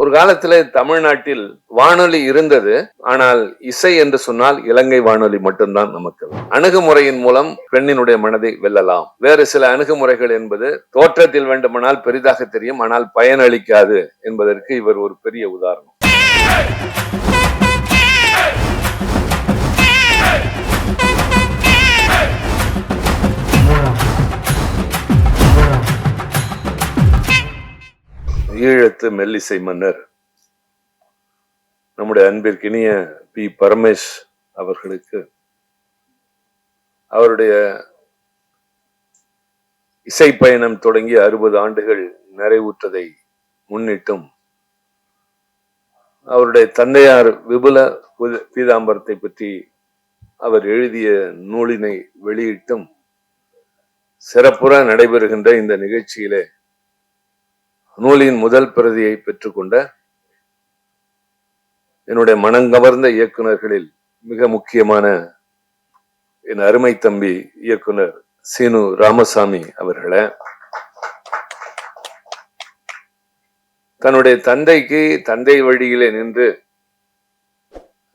ஒரு காலத்துல தமிழ்நாட்டில் வானொலி இருந்தது. ஆனால் இசை என்று சொன்னால் இலங்கை வானொலி மட்டும்தான் நமக்கு. அணுகுமுறையின் மூலம் பெண்ணினுடைய மனதை வெல்லலாம். வேறு சில அணுகுமுறைகள் என்பது தோற்றத்தில் வேண்டுமானால் பெரிதாக தெரியும் ஆனால் பயனளிக்காது என்பதற்கு இவர் ஒரு பெரிய உதாரணம். ஈழத்து மெல்லிசை மன்னர் நம்முடைய அன்பிற்கினிய பி. பரமேஷ் அவர்களுக்கு அவருடைய இசை பயணம் தொடங்கி அறுபது ஆண்டுகள் நிறைவுற்றதை முன்னிட்டும் அவருடைய தந்தையார் விபுல பீதாம்பரத்தை பற்றி அவர் எழுதிய நூலினை வெளியிட்டும் சிறப்புற நடைபெறுகின்ற இந்த நிகழ்ச்சியிலே நூலின் முதல் பிரதியை பெற்றுக்கொண்ட என்னுடைய மனங்கவர்ந்த இயக்குநர்களில் மிக முக்கியமான என் அருமை தம்பி இயக்குனர் சீனு ராமசாமி அவர்களை தன்னுடைய தந்தைக்கு தந்தை வழியிலே நின்று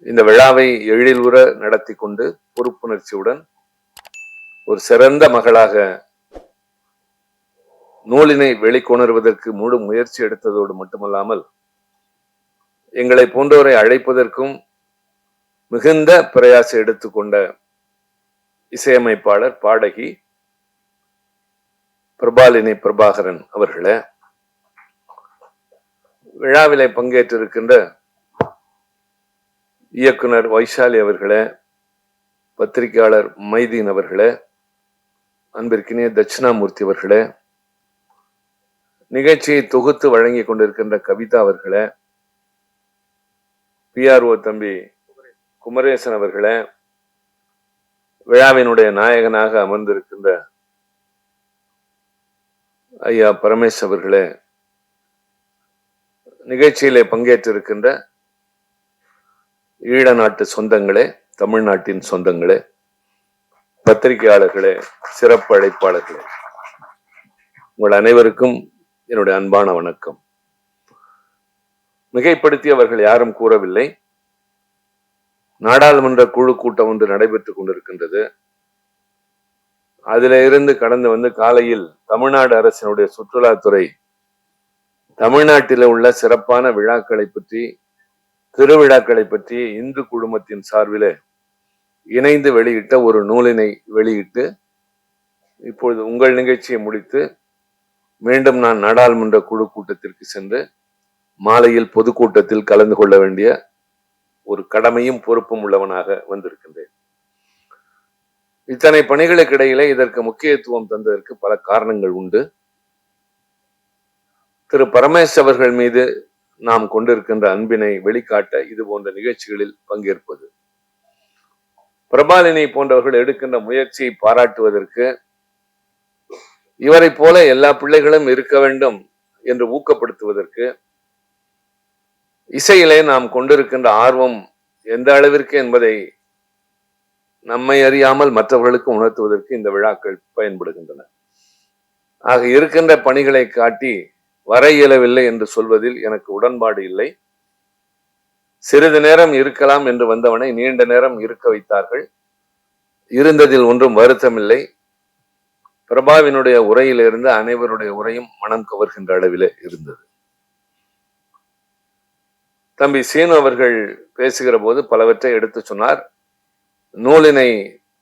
இந்த விழாவை எழிலுற நடத்தி கொண்டு பொறுப்புணர்ச்சியுடன் ஒரு சிறந்த மகளாக நூலினை வெளிக்கொணர்வதற்கு முழு முயற்சி எடுத்ததோடு மட்டுமல்லாமல் எங்களை போன்றோரை அழைப்பதற்கும் மிகுந்த பிரயாசை எடுத்துக்கொண்ட இசையமைப்பாளர் பாடகி பிரபாலினி பிரபாகரன் அவர்களே விழாவிலே பங்கேற்றிருக்கின்ற இயக்குனர் வைஷாலி அவர்களே பத்திரிகையாளர் மைதீன் அவர்களே அன்பிற்கினிய தட்சிணாமூர்த்தி அவர்களே நிகழ்ச்சியை தொகுத்து வழங்கி கொண்டிருக்கின்ற கவிதா அவர்களை பிஆர்ஓ தம்பி குமரேசன் அவர்களை விழாவினுடைய நாயகனாக அமர்ந்திருக்கின்ற ஐயா பரமேஷ் அவர்களே நிகழ்ச்சியிலே பங்கேற்றிருக்கின்ற ஈழ நாட்டு சொந்தங்களே தமிழ்நாட்டின் சொந்தங்களே பத்திரிகையாளர்களே சிறப்பு அழைப்பாளர்களே உங்கள் அனைவருக்கும் என்னுடைய அன்பான வணக்கம். மிகைப்படுத்தி அவர்கள் யாரும் கூறவில்லை. நாடாளுமன்ற குழு கூட்டம் ஒன்று நடைபெற்றுக் கொண்டிருக்கின்றது. அதில இருந்து கடந்து வந்து காலையில் தமிழ்நாடு அரசினுடைய சுற்றுலாத்துறை தமிழ்நாட்டில் உள்ள சிறப்பான விழாக்களை பற்றி திருவிழாக்களை பற்றி இந்து குழுமத்தின் சார்பிலே இணைந்து வெளியிட்ட ஒரு நூலினை வெளியிட்டு இப்பொழுது உங்கள் நிகழ்ச்சியை முடித்து மீண்டும் நான் நாடாளுமன்ற குழு கூட்டத்திற்கு சென்று மாலையில் பொதுக்கூட்டத்தில் கலந்து கொள்ள வேண்டிய ஒரு கடமையும் பொறுப்பும் உள்ளவனாக வந்திருக்கின்றேன். இத்தனை பணிகளுக்கு இடையிலே இதற்கு முக்கியத்துவம் தந்ததற்கு பல காரணங்கள் உண்டு. திரு பரமேஷ் அவர்கள் மீது நாம் கொண்டிருக்கின்ற அன்பினை வெளிக்காட்ட இது போன்ற நிகழ்ச்சிகளில் பங்கேற்பது. பிரபாலினி போன்றவர்கள் எடுக்கின்ற முயற்சியை பாராட்டுவதற்கு இவரை போல எல்லா பிள்ளைகளும் இருக்க வேண்டும் என்று ஊக்கப்படுத்துவதற்கு இசையிலே நாம் கொண்டிருக்கின்ற ஆர்வம் எந்த அளவிற்கு என்பதை நம்மை அறியாமல் மற்றவர்களுக்கு உணர்த்துவதற்கு இந்த விழாக்கள் பயன்படுகின்றன. ஆக இருக்கின்ற பணிகளை காட்டி வர இயலவில்லை என்று சொல்வதில் எனக்கு உடன்பாடு இல்லை. சிறிது நேரம் இருக்கலாம் என்று வந்தவனை நீண்ட நேரம் இருக்க வைத்தார்கள். இருந்ததில் ஒன்றும் வருத்தமில்லை. பிரபாவினுடைய உரையிலிருந்து அனைவருடைய உரையும் மனம் கவர்கின்ற அளவிலே இருந்தது. தம்பி சீனு அவர்கள் பேசுகிற போது பலவற்றை எடுத்து சொன்னார். நூலினை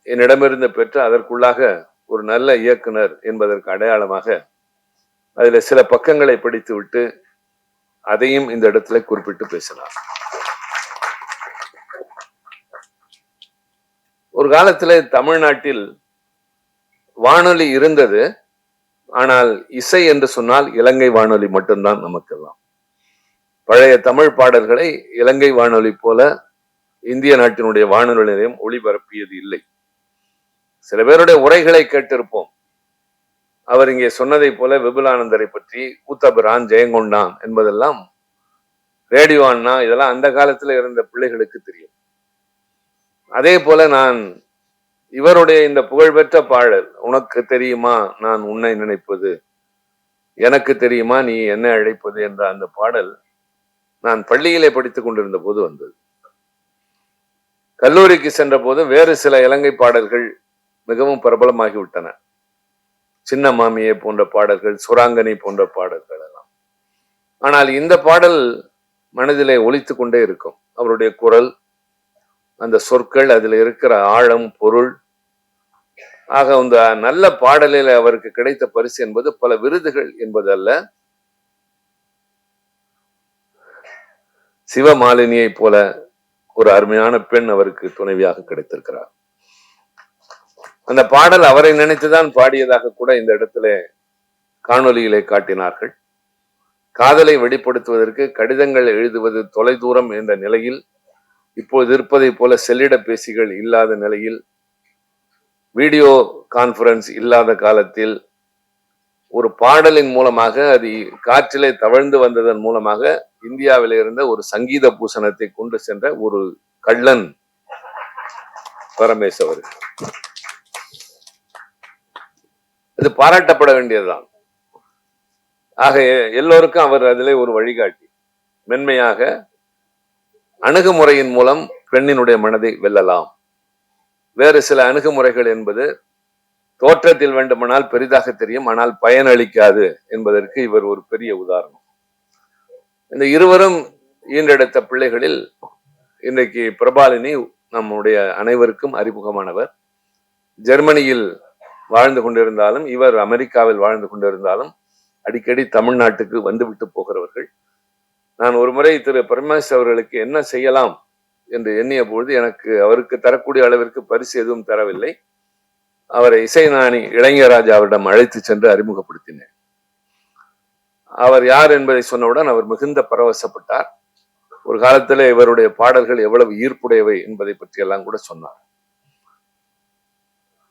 என்னிடமிருந்து பெற்று அதற்குள்ளாக ஒரு நல்ல இயக்குனர் என்பதற்கு அடையாளமாக அதில் சில பக்கங்களை படித்து விட்டு அதையும் இந்த இடத்துல குறிப்பிட்டு பேசலாம் ஒரு காலத்தில் தமிழ்நாட்டில் வானொலி இருந்தது. ஆனால் இசை என்று சொன்னால் இலங்கை வானொலி மட்டும்தான் நமக்கெல்லாம். பழைய தமிழ் பாடல்களை இலங்கை வானொலி போல இந்திய நாட்டினுடைய வானொலி நிலையம் ஒளிபரப்பியது இல்லை. சில பேருடைய உரைகளை கேட்டிருப்போம். அவர் இங்கே சொன்னதை போல விபுலானந்தரை பற்றி கூத்தபிரான் ஜெயங்கொண்டான் என்பதெல்லாம் ரேடியோ அண்ணா இதெல்லாம் அந்த காலத்துல இருந்த பிள்ளைகளுக்கு தெரியும். அதே போல நான் இவருடைய இந்த புகழ்பெற்ற பாடல் உனக்கு தெரியுமா நான் உன்னை நினைப்பது? எனக்கு தெரியுமா நீ என்ன அழைப்பது? என்ற அந்த பாடல் நான் பள்ளியிலே படித்துக் கொண்டிருந்த போது வந்தது. கல்லூரிக்கு சென்ற போது வேறு சில இலங்கை பாடல்கள் மிகவும் பிரபலமாகிவிட்டன. சின்ன மாமியை போன்ற பாடல்கள் சுராங்கனி போன்ற பாடல்கள் எல்லாம். ஆனால் இந்த பாடல் மனதிலே ஒழித்து கொண்டே இருக்கும். அவருடைய குரல் அந்த சொற்கள் அதில் இருக்கிற ஆழம் பொருள். ஆக அந்த நல்ல பாடலில் அவருக்கு கிடைத்த பரிசு என்பது பல விருதுகள் என்பதல்ல. சிவமாலினியை போல ஒரு அருமையான பெண் அவருக்கு துணைவியாக கிடைத்திருக்கிறார். அந்த பாடல் அவரை நினைத்துதான் பாடியதாக கூட இந்த இடத்துல காணொலியிலே காட்டினார்கள். காதலை வெளிப்படுத்துவதற்கு கடிதங்கள் எழுதுவது தொலைதூரம் என்ற நிலையில் இப்போது இருப்பதை போல செல்லிட பேசிகள் இல்லாத நிலையில் வீடியோ கான்பரன்ஸ் இல்லாத காலத்தில் ஒரு பாடலின் மூலமாக அது காற்றிலே தவழ்ந்து வந்ததன் மூலமாக இந்தியாவில் இருந்த ஒரு சங்கீத பூசணத்தை கொண்டு சென்ற ஒரு கள்ளன் பரமேஸ் அவர் இது பாராட்டப்பட வேண்டியதுதான். ஆக எல்லோருக்கும் அவர் அதிலே ஒரு வழிகாட்டி. மென்மையாக அணுகுமுறையின் மூலம் பெண்ணினுடைய மனதை வெல்லலாம். வேறு சில அணுகுமுறைகள் என்பது தோற்றத்தில் வேண்டுமானால் பெரிதாக தெரியும் ஆனால் பயனளிக்காது என்பதற்கு இவர் ஒரு பெரிய உதாரணம். இந்த இருவரும் ஈன்றெடுத்த பிள்ளைகளில் இன்றைக்கு பிரபாலினி நம்முடைய அனைவருக்கும் அறிமுகமானவர். ஜெர்மனியில் வாழ்ந்து கொண்டிருந்தாலும் இவர் அமெரிக்காவில் வாழ்ந்து கொண்டிருந்தாலும் அடிக்கடி தமிழ்நாட்டுக்கு வந்துவிட்டு போகிறவர்கள். நான் ஒரு முறை திரு பரமேஷ் அவர்களுக்கு என்ன செய்யலாம் என்று எண்ணிய பொழுது எனக்கு அவருக்கு தரக்கூடிய அளவிற்கு பரிசு எதுவும் தரவில்லை. அவரை இசைஞானி இளைஞராஜா அவரிடம் அழைத்து சென்று அறிமுகப்படுத்தினேன். அவர் யார் என்பதை சொன்னவுடன் அவர் மிகுந்த பரவசப்பட்டார். ஒரு காலத்துல இவருடைய பாடல்கள் எவ்வளவு ஈர்ப்புடையவை என்பதை பற்றி எல்லாம் கூட சொன்னார்.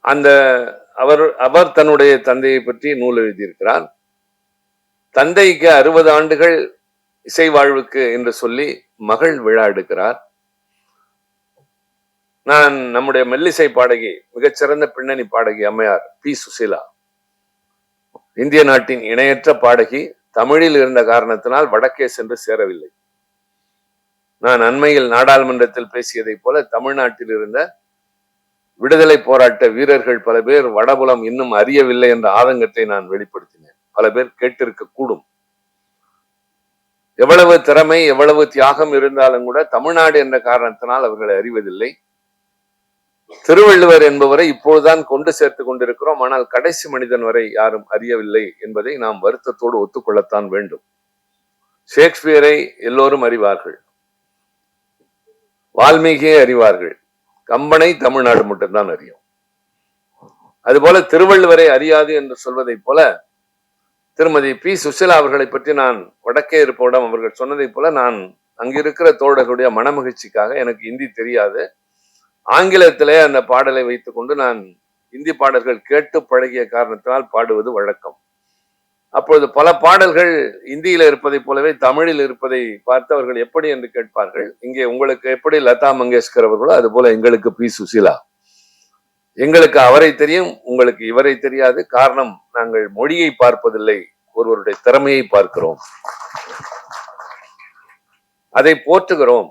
அந்த அவர் அவர் தன்னுடைய தந்தையை பற்றி நூல் எழுதியிருக்கிறார். தந்தைக்கு அறுபது ஆண்டுகள் இசை வாழ்வுக்கு என்று சொல்லி மகள் விழா எடுக்கிறார். நான் நம்முடைய மெல்லிசை பாடகி மிகச்சிறந்த பின்னணி பாடகி அம்மையார் பி. சுசீலா. இந்திய நாட்டின் இணையற்ற பாடகி தமிழில் இருந்த காரணத்தினால் வடக்கே சென்று சேரவில்லை. நான் அண்மையில் நாடாளுமன்றத்தில் பேசியதைப் போல தமிழ்நாட்டில் இருந்த விடுதலை போராட்ட வீரர்கள் பல பேர் வடபுலம் இன்னும் அறியவில்லை என்ற ஆதங்கத்தை நான் வெளிப்படுத்தினேன். பல பேர் கேட்டிருக்க கூடும் எவ்வளவு திறமை எவ்வளவு தியாகம் இருந்தாலும் கூட தமிழ்நாடு என்ற காரணத்தினால் அவர்களை அறிவதில்லை. திருவள்ளுவர் என்பவரை இப்பொழுதுதான் கொண்டு சேர்த்து கொண்டிருக்கிறோம். ஆனால் கடைசி மனிதன் வரை யாரும் அறியவில்லை என்பதை நாம் வருத்தத்தோடு ஒத்துக்கொள்ளத்தான் வேண்டும். ஷேக்ஸ்பியரை எல்லோரும் அறிவார்கள். வால்மீகியை அறிவார்கள். கம்பனை தமிழ்நாடு மட்டும்தான் அறியும். அதுபோல திருவள்ளுவரை அறியாது என்று சொல்வதைப் போல திருமதி பி. சுசிலா அவர்களை பற்றி நான் வடக்கே இருப்பவிடம் அவர்கள் சொன்னதை போல நான் அங்கிருக்கிற தோழர்களுடைய மனமகிழ்ச்சிக்காக எனக்கு இந்தி தெரியாது. ஆங்கிலத்திலே அந்த பாடலை வைத்துக்கொண்டு நான் இந்தி பாடல்கள் கேட்டு பழகிய காரணத்தினால் பாடுவது வழக்கம். அப்பொழுது பல பாடல்கள் இந்தியில இருப்பதைப் போலவே தமிழில் இருப்பதை பார்த்து அவர்கள் எப்படி என்று கேட்பார்கள். இங்கே உங்களுக்கு எப்படி லதா மங்கேஷ்கர் அவர்களோ அது போல எங்களுக்கு பி. சுசீலா. எங்களுக்கு அவரை தெரியும் உங்களுக்கு இவரை தெரியாது. காரணம் நாங்கள் மொழியை பார்ப்பதில்லை ஒருவருடைய திறமையை பார்க்கிறோம். அதை போற்றுகிறோம்.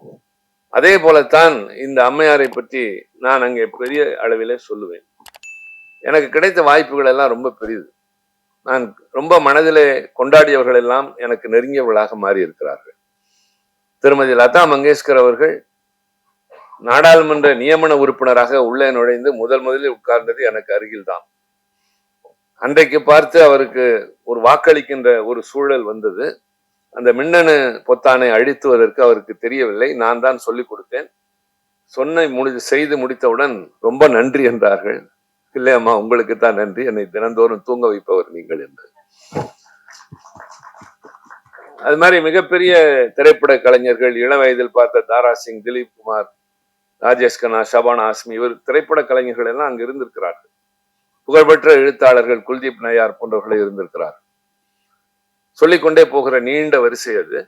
அதே போலத்தான் இந்த அம்மையாரை பற்றி நான் அங்கே பெரிய அளவில் சொல்லுவேன். எனக்கு கிடைத்த வாய்ப்புகள் எல்லாம் ரொம்ப பெரியது. நான் ரொம்ப மனதிலே கொண்டாடியவர்கள் எல்லாம் எனக்கு நெருங்கியவர்களாக மாறி இருக்கிறார்கள் திருமதி லதா மங்கேஷ்கர் அவர்கள் நாடாளுமன்ற நியமன உறுப்பினராக உள்ளே நுழைந்து முதல் முதலில் உட்கார்ந்தது எனக்கு அருகில்தான். அன்றைக்கு பார்த்து அவருக்கு ஒரு வாக்களிக்கின்ற ஒரு சூழல் வந்தது. அந்த மின்னணு பொத்தானை அழித்துவதற்கு அவருக்கு தெரியவில்லை. நான் தான் சொல்லிக் கொடுத்தேன். சொன்ன முடி செய்து முடித்தவுடன் ரொம்ப நன்றி என்றார்கள். இல்லையம்மா உங்களுக்கு தான் நன்றி. என்னை தினந்தோறும் தூங்க வைப்பவர் நீங்கள் என்று. அது மாதிரி மிகப்பெரிய திரைப்பட கலைஞர்கள் இளம் வயதில் பார்த்த தாரா சிங் திலீப் குமார் ராஜேஷ் கண்ணா ஷபானா ஆஸ்மி இவர் திரைப்பட கலைஞர்கள் எல்லாம் அங்கு இருந்திருக்கிறார்கள். புகழ்பெற்ற எழுத்தாளர்கள் குல்தீப் நய்யார் போன்றவர்கள் இருந்திருக்கிறார் சொல்லிக்கொண்டே போகிற நீண்ட வரிசை அது.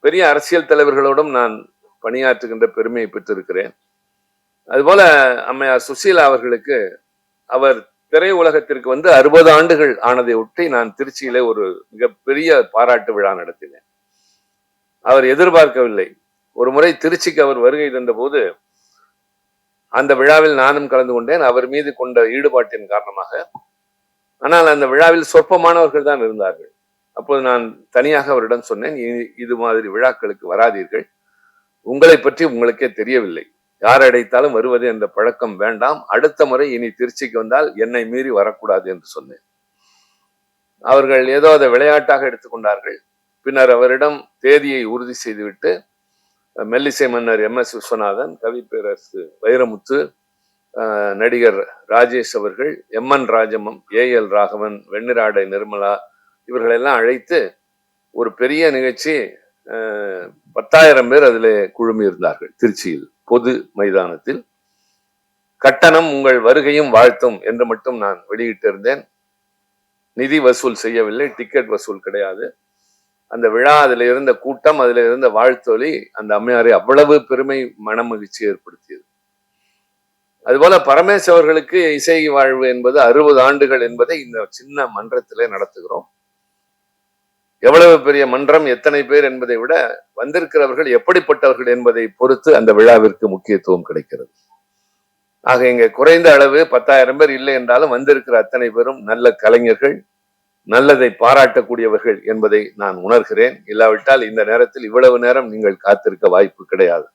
பெரிய அரசியல் தலைவர்களோடும் நான் பணியாற்றுகின்ற பெருமையை பெற்றிருக்கிறேன். அதுபோல அம்மையார் சுசீலா அவர்களுக்கு அவர் திரை உலகத்திற்கு வந்து அறுபது ஆண்டுகள் ஆனதை ஒட்டி நான் திருச்சியிலே ஒரு மிகப்பெரிய பாராட்டு விழா நடத்தினேன். அவர் எதிர்பார்க்கவில்லை. ஒரு முறை திருச்சிக்கு அவர் வருகை தந்த போது அந்த விழாவில் நானும் கலந்து கொண்டேன். அவர் மீது கொண்ட ஈடுபாட்டின் காரணமாக. ஆனால் அந்த விழாவில் சொற்பமானவர்கள் தான் இருந்தார்கள். அப்போது நான் தனியாக அவரிடம் சொன்னேன் இது மாதிரி விழாக்களுக்கு வராதீர்கள். உங்களை பற்றி உங்களுக்கே தெரியவில்லை. யார் அடைத்தாலும் வருவது என்ற பழக்கம் வேண்டாம். அடுத்த முறை இனி திருச்சிக்கு வந்தால் என்னை மீறி வரக்கூடாது என்று சொன்னேன். அவர்கள் ஏதோ அதை விளையாட்டாக எடுத்துக்கொண்டார்கள் பின்னர் அவரிடம் தேதியை உறுதி செய்துவிட்டு மெல்லிசை மன்னர் எம் எஸ் விஸ்வநாதன் கவி பேரரசு வைரமுத்து நடிகர் ராஜேஷ் அவர்கள் M N Rajam A L Raghavan Venniradai Nirmala இவர்களெல்லாம் அழைத்து ஒரு பெரிய நிகழ்ச்சி பத்தாயிரம் பேர் அதில் குழுமி இருந்தார்கள். திருச்சியில் பொது மைதானத்தில். கட்டணம் உங்கள் வருகையும் வாழ்த்தும் என்று மட்டும் நான் வெளியிட்டிருந்தேன். நிதி வசூல் செய்யவில்லை டிக்கெட் வசூல் கிடையாது. அந்த விழா அதுல இருந்த கூட்டம் அதில் இருந்த வாழ்த்தொலி அந்த அம்மையாரை அவ்வளவு பெருமை மனமகிழ்ச்சி ஏற்படுத்தியது. அதுபோல பரமேஸ் அவர்களுக்கு இசை வாழ்வு என்பது அறுபது ஆண்டுகள் என்பதை இந்த சின்ன மன்றத்திலே நடத்துகிறோம். எவ்வளவு பெரிய மன்றம் எத்தனை பேர் என்பதை விட வந்திருக்கிறவர்கள் எப்படிப்பட்டவர்கள் என்பதை பொறுத்து அந்த விழாவிற்கு முக்கியத்துவம் கிடைக்கிறது. ஆக இங்க குறைந்த அளவு பத்தாயிரம் பேர் இல்லை என்றாலும் வந்திருக்கிற அத்தனை பேரும் நல்ல கலைஞர்கள் நல்லதை பாராட்டக்கூடியவர்கள் என்பதை நான் உணர்கிறேன். இல்லாவிட்டால் இந்த நேரத்தில் இவ்வளவு நேரம் நீங்கள் காத்திருக்க வாய்ப்பு கிடையாது.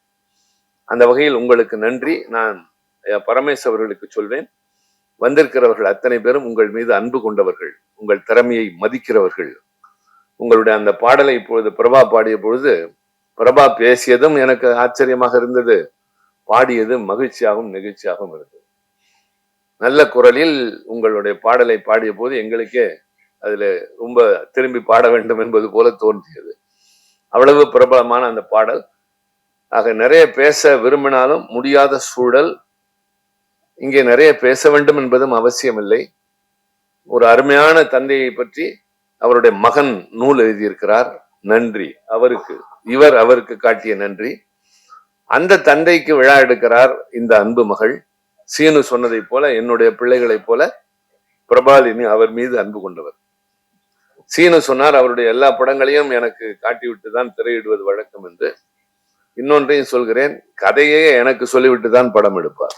அந்த வகையில் உங்களுக்கு நன்றி. நான் பரமேஸ் அவர்களுக்கு சொல்வேன். வந்திருக்கிறவர்கள் அத்தனை பேரும் உங்கள் மீது அன்பு கொண்டவர்கள் உங்கள் திறமையை மதிக்கிறவர்கள். உங்களுடைய அந்த பாடலை இப்பொழுது பிரபா பாடிய பொழுது பிரபா பேசியதும் எனக்கு ஆச்சரியமாக இருந்தது. பாடியது மகிழ்ச்சியாகவும் நெகிழ்ச்சியாகவும் இருந்தது. நல்ல குரலில் உங்களுடைய பாடலை பாடிய போது எங்களுக்கே அதுல ரொம்ப திரும்பி பாட வேண்டும் என்பது போல தோன்றியது. அவ்வளவு பிரபலமான அந்த பாடல். ஆக நிறைய பேச விரும்பினாலும் முடியாத சூழல். இங்கே நிறைய பேச வேண்டும் என்பதும் அவசியமில்லை. ஒரு அருமையான தந்தையை பற்றி அவருடைய மகன் நூல் எழுதியிருக்கிறார். நன்றி. அவருக்கு இவர் அவருக்கு காட்டிய நன்றி. அந்த தந்தைக்கு விழா எடுக்கிறார் இந்த அன்பு மகள். சீனு சொன்னதைப் போல என்னுடைய பிள்ளைகளைப் போல பிரபாலினி அவர் மீது அன்பு கொண்டவர். சீனு சொன்னார் அவருடைய எல்லா படங்களையும் எனக்கு காட்டிவிட்டு தான் திரையிடுவது வழக்கம் என்று. இன்னொன்றையும் சொல்கிறேன் கதையே எனக்கு சொல்லிவிட்டு தான் படம் எடுப்பார்.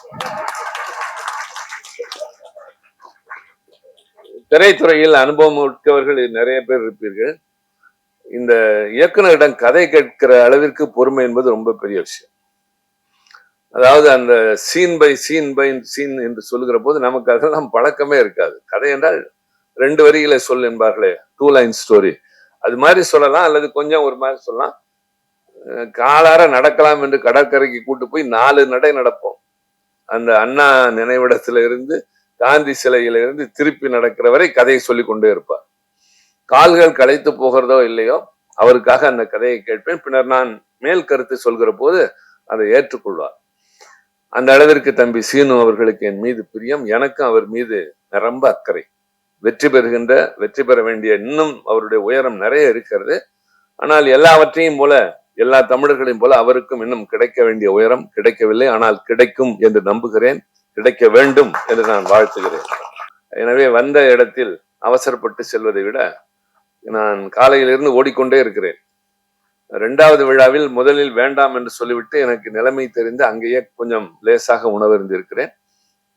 திரைத்துறையில் அனுபவம் மிக்கவர்கள் நிறைய பேர் இருப்பீர்கள். இந்த இயக்குனரிடம் கதை கேட்கிற அளவிற்கு பொறுமை என்பது ரொம்ப பெரிய விஷயம். அதாவது அந்த scene by scene by scene என்று சொல்லுகிற போது நமக்கு அதெல்லாம் பழக்கமே இருக்காது. கதை என்றால் ரெண்டு வரிகளை சொல் என்பார்களே டூ லைன் ஸ்டோரி அது மாதிரி சொல்லலாம் அல்லது கொஞ்சம் ஒரு மாதிரி சொல்லலாம். காலார நடக்கலாம் என்று கடற்கரைக்கு கூட்டு போய் நாலு நடை நடப்போம். அந்த அண்ணா நினைவிடத்துல இருந்து காந்தி சிலையில இருந்து திருப்பி நடக்கிற வரை கதையை சொல்லி கொண்டே இருப்பார். கால்கள் களைத்து போகிறதோ இல்லையோ அவருக்காக அந்த கதையை கேட்பேன். பின்னர் நான் மேல் கருத்து சொல்கிற போது அதை ஏற்றுக்கொள்வார். அந்த அளவிற்கு தம்பி சீனு அவர்களுக்கு என் மீது பிரியம். எனக்கும் அவர் மீது ரொம்ப அக்கறை. வெற்றி பெறுகின்ற வெற்றி பெற வேண்டிய இன்னும் அவருடைய உயரம் நிறைய இருக்கிறது. ஆனால் எல்லாவற்றையும் போல எல்லா தமிழர்களையும் போல அவருக்கும் இன்னும் கிடைக்க வேண்டிய உயரம் கிடைக்கவில்லை. ஆனால் கிடைக்கும் என்று நம்புகிறேன். கிடைக்க வேண்டும் என்று நான் வாழ்த்துகிறேன். எனவே வந்த இடத்தில் அவசரப்பட்டு செல்வதை விட நான் காலையிலிருந்து ஓடிக்கொண்டே இருக்கிறேன். இரண்டாவது விழாவில் முதலில் வேண்டாம் என்று சொல்லிவிட்டு எனக்கு நிலைமை தெரிந்து அங்கேயே கொஞ்சம் லேசாக உணவருந்திருக்கிறேன்.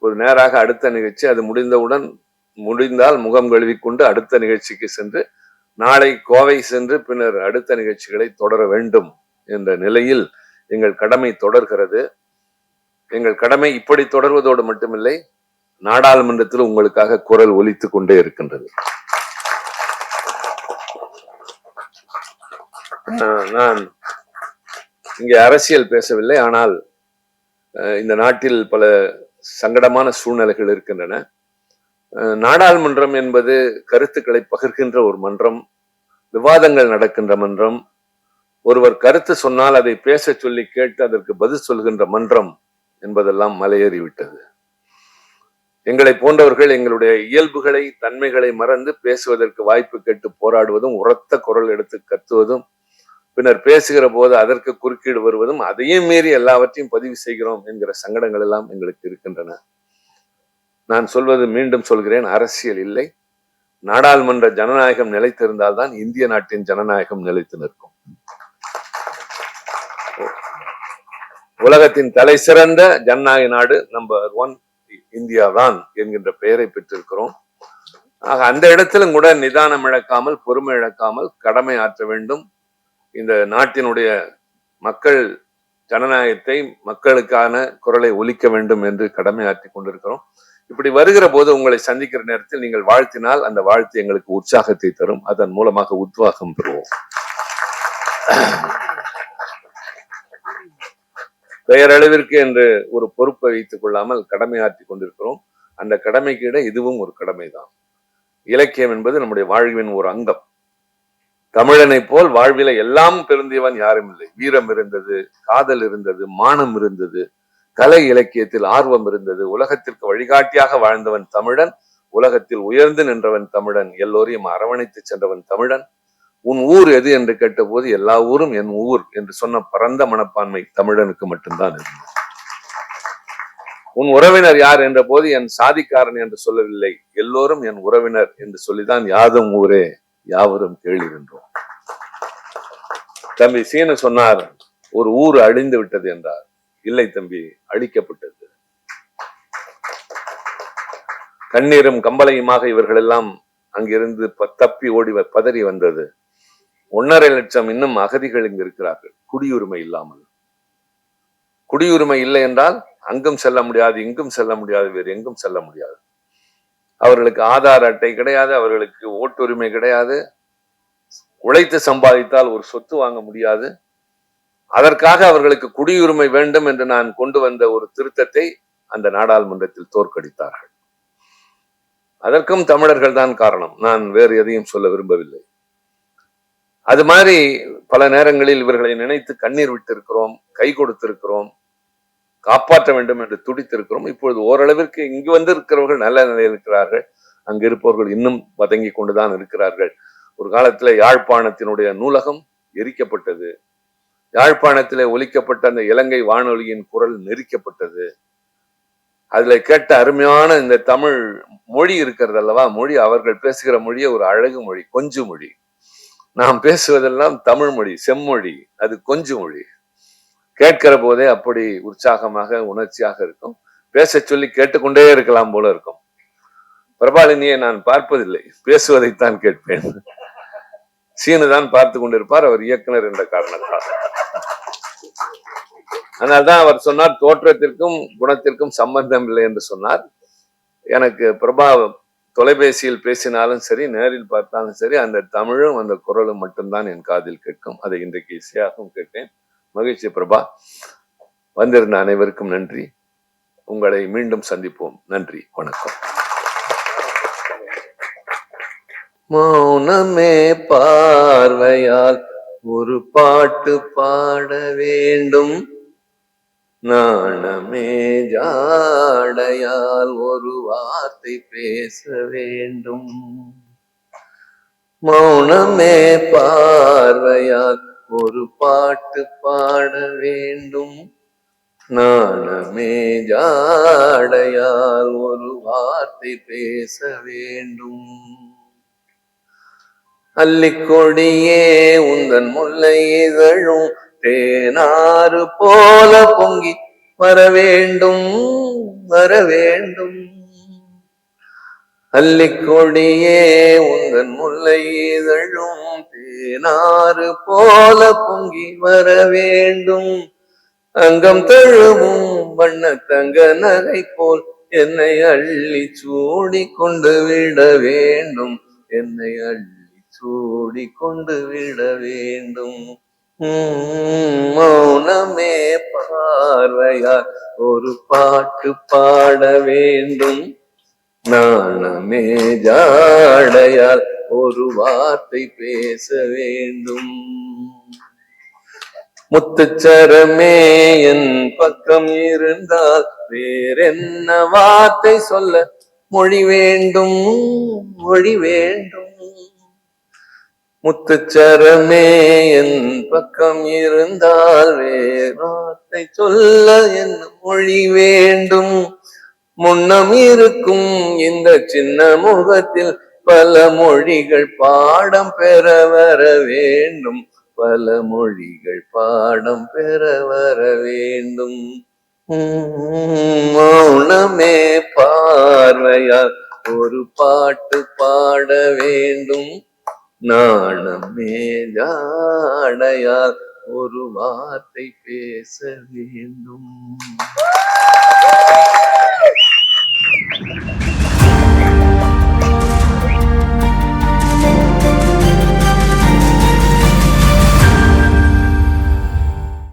ஒரு நேராக அடுத்த நிகழ்ச்சி அது முடிந்தவுடன் முடிந்தால் முகம் கழுவிக்கொண்டு அடுத்த நிகழ்ச்சிக்கு சென்று நாளை கோவை சென்று பின்னர் அடுத்த நிகழ்ச்சிகளை தொடர வேண்டும் என்ற நிலையில் எங்கள் கடமை தொடர்கிறது. எங்கள் கடமை இப்படி தொடர்வதோடு மட்டுமில்லை நாடாளுமன்றத்தில் உங்களுக்காக குரல் ஒலித்துக் கொண்டே இருக்கின்றது. நான் இங்கே அரசியல் பேசவில்லை ஆனால் இந்த நாட்டில் பல சங்கடமான சூழ்நிலைகள் இருக்கின்றன. நாடாளுமன்றம் என்பது கருத்துக்களை பகிர்கின்ற ஒரு மன்றம் விவாதங்கள் நடக்கின்ற மன்றம் ஒருவர் கருத்து சொன்னால் அதை பேச சொல்லி கேட்டு அதற்கு பதில் சொல்கின்ற மன்றம் என்பதெல்லாம் மலையேறிவிட்டது. எங்களை போன்றவர்கள் எங்களுடைய இயல்புகளை தன்மைகளை மறந்து பேசுவதற்கு வாய்ப்பு கேட்டு போராடுவதும் உரத்த குரல் எடுத்து கத்துவதும் பின்னர் பேசுகிற போது அதற்கு குறுக்கீடு வருவதும் அதையும் மீறி எல்லாவற்றையும் பதிவு செய்கிறோம் என்கிற சங்கடங்கள் எல்லாம் எங்களுக்கு இருக்கின்றன. நான் சொல்வது மீண்டும் சொல்கிறேன் அரசியல் இல்லை. நாடாளுமன்ற ஜனநாயகம் நிலைத்திருந்தால்தான் இந்திய நாட்டின் ஜனநாயகம் நிலைத்து நிற்கும். உலகத்தின் தலை சிறந்த ஜனநாயக நாடு நம்பர் ஒன் இந்தியா தான் என்கின்ற பெயரை பெற்றிருக்கிறோம். ஆக அந்த இடத்திலும் கூட நிதானம் இழக்காமல் பொறுமை இழக்காமல் கடமை ஆற்ற வேண்டும். இந்த நாட்டினுடைய மக்கள் ஜனநாயகத்தை மக்களுக்கான குரலை ஒலிக்க வேண்டும் என்று கடமை ஆற்றி கொண்டிருக்கிறோம். இப்படி வருகிற போது உங்களை சந்திக்கிற நேரத்தில் நீங்கள் வாழ்த்தினால் அந்த வாழ்த்து எங்களுக்கு உற்சாகத்தை தரும். அதன் மூலமாக உத்வாகம் பெறுவோம். பெயரளவிற்கு என்று ஒரு பொறுப்பை வைத்துக் கொள்ளாமல் கடமையாற்றி கொண்டிருக்கிறோம். அந்த கடமைக்கு இட இதுவும் ஒரு கடமைதான். இலக்கியம் என்பது நம்முடைய வாழ்வின் ஒரு அங்கம். தமிழனை போல் வாழ்வில எல்லாம் பெருந்தியவன் யாரும் இல்லை. வீரம் இருந்தது காதல் இருந்தது மானம் இருந்தது. கலை இலக்கியத்தில் ஆர்வம் இருந்தது. உலகத்திற்கு வழிகாட்டியாக வாழ்ந்தவன் தமிழன் உலகத்தில் உயர்ந்து நின்றவன் தமிழன் எல்லோரையும் அரவணைத்து சென்றவன் தமிழன். உன் ஊர் எது என்று கேட்டபோது எல்லா ஊரும் என் ஊர் என்று சொன்ன பரந்த மனப்பான்மை தமிழனுக்கு மட்டும்தான் இருந்தது. உன் உறவினர் யார் என்ற போது என் சாதிக்காரன் என்று சொல்லவில்லை. எல்லோரும் என் உறவினர் என்று சொல்லிதான் யாதும் ஊரே யாவரும் கேள்விகின்றோம் தம்பி சீனு சொன்னார் ஒரு ஊர் அழிந்து விட்டது என்றார். இல்லை தம்பி அழிக்கப்பட்டது கண்ணீரும் கம்பளையுமாக இவர்கள் எல்லாம் அங்கிருந்து தப்பி ஓடி வ- பதறி வந்தது. ஒன்னரை லட்சம் இன்னும் அகதிகள் இங்கு இருக்கிறார்கள். குடியுரிமை இல்லாமல். குடியுரிமை இல்லை என்றால் அங்கும் செல்ல முடியாது இங்கும் செல்ல முடியாது வேறு எங்கும் செல்ல முடியாது. அவர்களுக்கு ஆதார் அட்டை கிடையாது அவர்களுக்கு ஓட்டுரிமை கிடையாது. உழைத்து சம்பாதித்தால் ஒரு சொத்து வாங்க முடியாது. அதற்காக அவர்களுக்கு குடியுரிமை வேண்டும் என்று நான் கொண்டு வந்த ஒரு திருத்தத்தை அந்த நாடாளுமன்றத்தில் தோற்கடித்தார்கள். அதற்கும் தமிழர்கள் தான் காரணம். நான் வேறு எதையும் சொல்ல விரும்பவில்லை. அது மாதிரி பல நேரங்களில் இவர்களை நினைத்து கண்ணீர் விட்டிருக்கிறோம் கை கொடுத்திருக்கிறோம் காப்பாற்ற வேண்டும் என்று துடித்திருக்கிறோம். இப்பொழுது ஓரளவிற்கு இங்கு வந்திருக்கிறவர்கள் நல்ல நிலையில் இருக்கிறார்கள். அங்கு இருப்பவர்கள் இன்னும் வதங்கி கொண்டுதான் இருக்கிறார்கள். ஒரு காலத்துல யாழ்ப்பாணத்தினுடைய நூலகம் எரிக்கப்பட்டது. யாழ்ப்பாணத்திலே ஒலிக்கப்பட்ட அந்த இலங்கை வானொலியின் குரல் நெரிக்கப்பட்டது. அதுல கேட்ட அருமையான இந்த தமிழ் மொழி இருக்கிறது அல்லவா? மொழி அவர்கள் பேசுகிற மொழியே ஒரு அழகு மொழி கொஞ்சு மொழி. நாம் பேசுவதெல்லாம் தமிழ் மொழி செம்மொழி அது கொஞ்சு மொழி. கேட்கிற போதே அப்படி உற்சாகமாக உணர்ச்சியாக இருக்கும். பேச சொல்லி கேட்டுக்கொண்டே இருக்கலாம் போல இருக்கும். பிரபாலினியை நான் பார்ப்பதில்லை. பேசுவதைத்தான் கேட்பேன். சீனு தான் பார்த்து கொண்டிருப்பார். அவர் இயக்குனர் என்ற காரணத்தால். அதனால்தான் அவர் சொன்னார் தோற்றத்திற்கும் குணத்திற்கும் சம்பந்தம் இல்லை என்று சொன்னார். எனக்கு பிரபா தொலைபேசியில் பேசினாலும் சரி நேரில் பார்த்தாலும் சரி அந்த தமிழும் அந்த குரலும் மட்டும்தான் என் காதில் கேட்கும். அதை இன்றைக்கு இசையாகவும் கேட்டேன். மகிழ்ச்சி பிரபா. வந்திருந்த அனைவருக்கும் நன்றி. உங்களை மீண்டும் சந்திப்போம். நன்றி. வணக்கம். மௌனமே பார்வையால் ஒரு பாட்டு பாட வேண்டும். நாணமே ஜாடையால் ஒரு வார்த்தை பேச வேண்டும். மௌனமே பார்வையால் ஒரு பாட்டு பாட வேண்டும். நாணமே ஜாடையால் ஒரு வார்த்தை பேச வேண்டும். அல்லிக்கொடியே உந்தன் முல்லை இதழும் தேனாறு போல பொங்கி வர வேண்டும் வர வேண்டும் அல்லிக்கொடியே உந்தன் முல்லை இதழும் தேனாறு போல பொங்கி வர வேண்டும் அங்கம் தழுவும் வண்ண தங்க நகை போல் என்னை அள்ளி சூடி கொண்டு விட வேண்டும். என்னை அள்ளி சூடி கொண்டு விட வேண்டும். மௌனமே பார்வையார் ஒரு பாட்டு பாட வேண்டும். நாணமே ஜாடையால் ஒரு வார்த்தை பேச வேண்டும். முத்துச்சரமே என் பக்கம் இருந்தால் வேறென்ன வார்த்தை சொல்ல மொழி வேண்டும் மொழி வேண்டும். முத்துச்சரமே என் பக்கம் இருந்தால் வேறாத்தை சொல்ல என் மொழி வேண்டும். முன்னம் இருக்கும் இந்த சின்ன முகத்தில் பல மொழிகள் பாடம் பெற வர வேண்டும். பல மொழிகள் பாடம் பெற வர வேண்டும். மௌனமே பார்வையால் ஒரு பாட்டு பாட வேண்டும். நாணமே யானையார் ஒரு வார்த்தை பேச வேண்டும்.